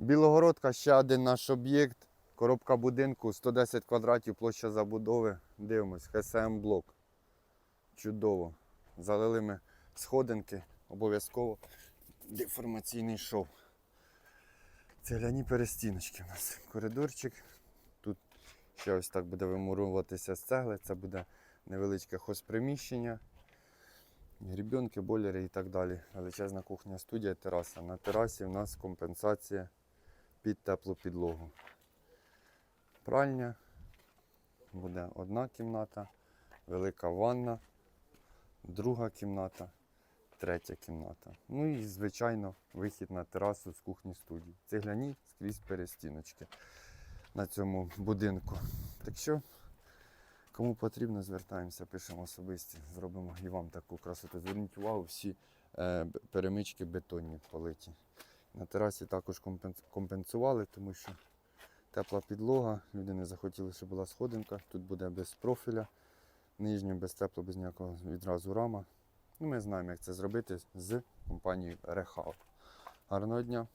Білогородка ще один наш об'єкт. Коробка будинку 110 квадратів, площа забудови. Дивимось, ХСМ блок. Чудово. Залили ми сходинки, обов'язково деформаційний шов. Цегляні перестіночки у нас. Коридорчик. Тут ще ось так буде вимуруватися з цегли. Це буде невеличке хозприміщення. Грібенки, бойлери і так далі. Величезна кухня, студія, тераса. На терасі в нас компенсація під теплу підлогу. Пральня. Буде одна кімната, велика ванна, друга кімната, третя кімната. Ну і, звичайно, вихід на терасу з кухні студії. Цегляні скрізь перестіночки на цьому будинку. Так що, кому потрібно, звертаємося, пишемо особисті, зробимо і вам таку красоту. Зверніть увагу, всі е, перемички бетонні политі. На терасі також компенсували, тому що тепла підлога. Люди не захотіли, щоб була сходинка. Тут буде без профіля, нижньо, без тепло, без ніякого відразу рама. Ну, ми знаємо, як це зробити з компанією Rehab. Гарного дня!